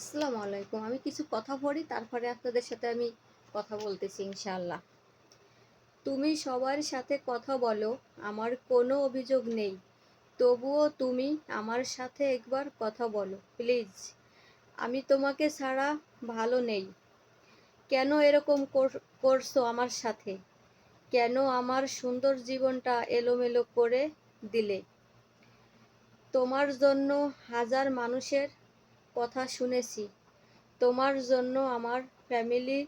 আসসালামু আলাইকুম। আমি কিছু কথা পড়ি তারপরে আপনাদের সাথে আমি কথা বলতেছি ইনশাল্লাহ তুমি সবার সাথে কথা বলো, আমার কোনো অভিযোগ নেই। তবুও তুমি আমার সাথে একবার কথা বলো, প্লিজ। আমি তোমাকে ছাড়া ভালো নেই। কেন এরকম কর- করছ আমার সাথে? কেন আমার সুন্দর জীবনটা এলোমেলো করে দিলে? তোমার জন্য হাজার মানুষের কথা শুনেছি। তোমার জন্য আমার ফ্যামিলি,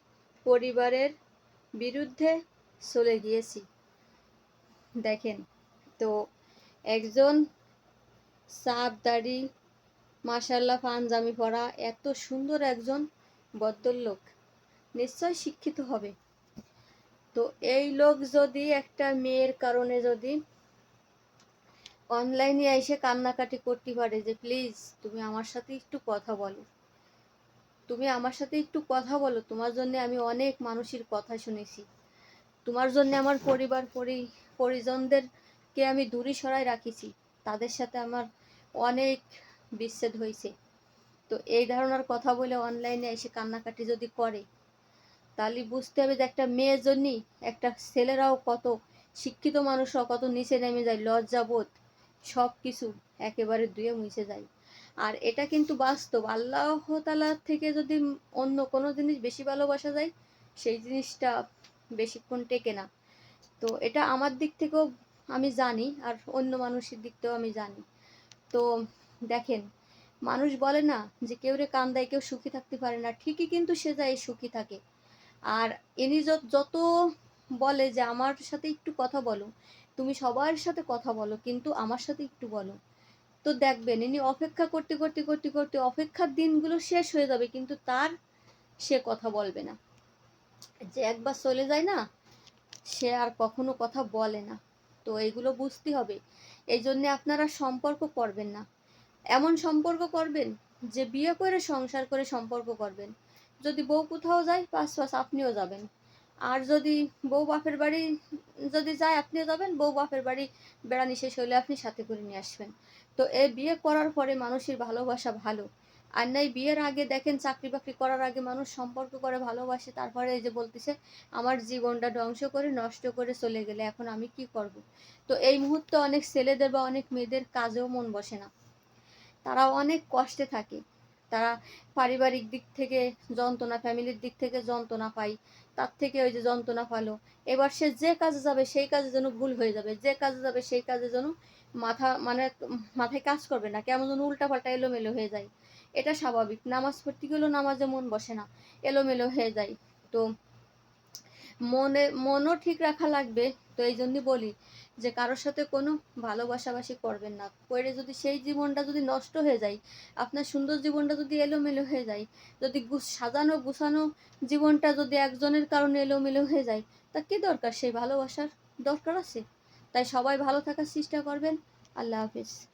পরিবারের বিরুদ্ধে চলে গিয়েছি। দেখেন, তো একজন সাপ দাড়ি মাসাল্লাহ পাঞ্জামি পরা এত সুন্দর একজন ভদ্রলোক নিশ্চয় শিক্ষিত হবে। তো এই লোক যদি একটা মেয়ের কারণে যদি অনলাইনে এসে কান্নাকাটি করতে পারে যে প্লিজ তুমি আমার সাথে একটু কথা বলো। তুমি আমার সাথে একটু কথা বলো। তোমার জন্য আমি অনেক মানুষের কথা শুনেছি। তোমার জন্য আমার পরিবার পরি পরিজনদেরকে আমি দূরে সরাই রাখিছি। তাদের সাথে আমার অনেক বিচ্ছেদ হয়েছে। তো এই ধারণার কথা বলে অনলাইনে এসে কান্নাকাটি যদি করে তাহলে বুঝতে হবে যে একটা মেয়ের জন্যই একটা ছেলেরাও কত শিক্ষিত মানুষরাও কত নিচে নেমে যায় লজ্জাবোধ। সব কিছু একেবারে ধুয়ে মুছে যায়। আর এটা কিন্তু বাস্তব। আল্লাহ তালার থেকে যদি অন্য কোনো জিনিস বেশি ভালোবাসা যায়, সেই জিনিসটা বেশিক্ষণ টেকে না। তো এটা আমার দিক থেকেও আমি জানি, আর অন্য মানুষের দিক থেকেও আমি জানি। তো দেখেন, মানুষ বলে না যে কেউ রে কান্দায় কেউ সুখী থাকতে পারে না। ঠিকই কিন্তু সে যায় সুখী থাকে। আর য- যত বলে যে আমার সাথে একটু কথা বলো তুমি সবার সাথে কথা বলো, কিন্তু আমার সাথে একটু বলো। তো দেখবেন, ইনি অপেক্ষা করতে করতে করতে করতে অপেক্ষার দিনগুলো শেষ হয়ে যাবে, কিন্তু তার সে কথা বলবে না। যে একবার চলে যায় না, সে আর কখনো কথা বলে না। তো এইগুলো বুঝতে হবে। এই জন্যে আপনারা সম্পর্ক করবেন না। এমন সম্পর্ক করবেন যে বিয়ে করে সংসার করে সম্পর্ক করবেন। যদি বউ কোথাও যায় পাঁচ পাঁচ আপনিও যাবেন। আর যদি বউ বাপের বাড়ি যদি যায়, আপনিও যাবেন। বউ বাপের বাড়ি বেড়ানি শেষ হলে আপনি সাথে করে নিয়ে আসবেন। তো এই বিয়ে করার পরে মানুষের ভালোবাসা ভালো। আর নাই বিয়ের আগে দেখেন, চাকরি বাকরি করার আগে মানুষ সম্পর্ক করে, ভালোবাসে। তারপরে এই যে বলতেছে, আমার জীবনটা ধ্বংস করে, নষ্ট করে চলে গেলে এখন আমি কি করব? তো এই মুহূর্তে অনেক ছেলেদের বা অনেক মেয়েদের কাজেও মন বসে না। তারা অনেক কষ্টে থাকে। তারা পারিবারিক দিক থেকে যন্ত্রণা, ফ্যামিলির দিক থেকে যন্ত্রণা পায়, তার থেকে ওই যে যন্ত্রণা পালো। এবার সে যে কাজে যাবে, সেই কাজে যেন ভুল হয়ে যাবে, যে কাজে যাবে, সেই কাজে যেন মাথা মানে মাথায় কাজ করবে না, কেমন যেন উল্টাপাল্টা এলোমেলো হয়ে যায়। এটা স্বাভাবিক, নামাজ পড়তে গেলেও নামাজে মন বসে না, এলোমেলো হয়ে যায়। তো মনে, মনও ঠিক রাখা লাগবে। তো এই জন্যই বলি যে, কারোর সাথে কোনো ভালোবাসাবাসি করবেন না। করে যদি সেই জীবনটা যদি নষ্ট হয়ে যায়, আপনার সুন্দর জীবনটা যদি এলোমেলো হয়ে যায়, যদি সাজানো, গুছানো জীবনটা যদি একজনের কারণে এলোমেলো হয়ে যায়, তা কি দরকার? সেই ভালোবাসার দরকার আছে। তাই সবাই ভালো থাকার চেষ্টা করবেন। আল্লাহ হাফিজ।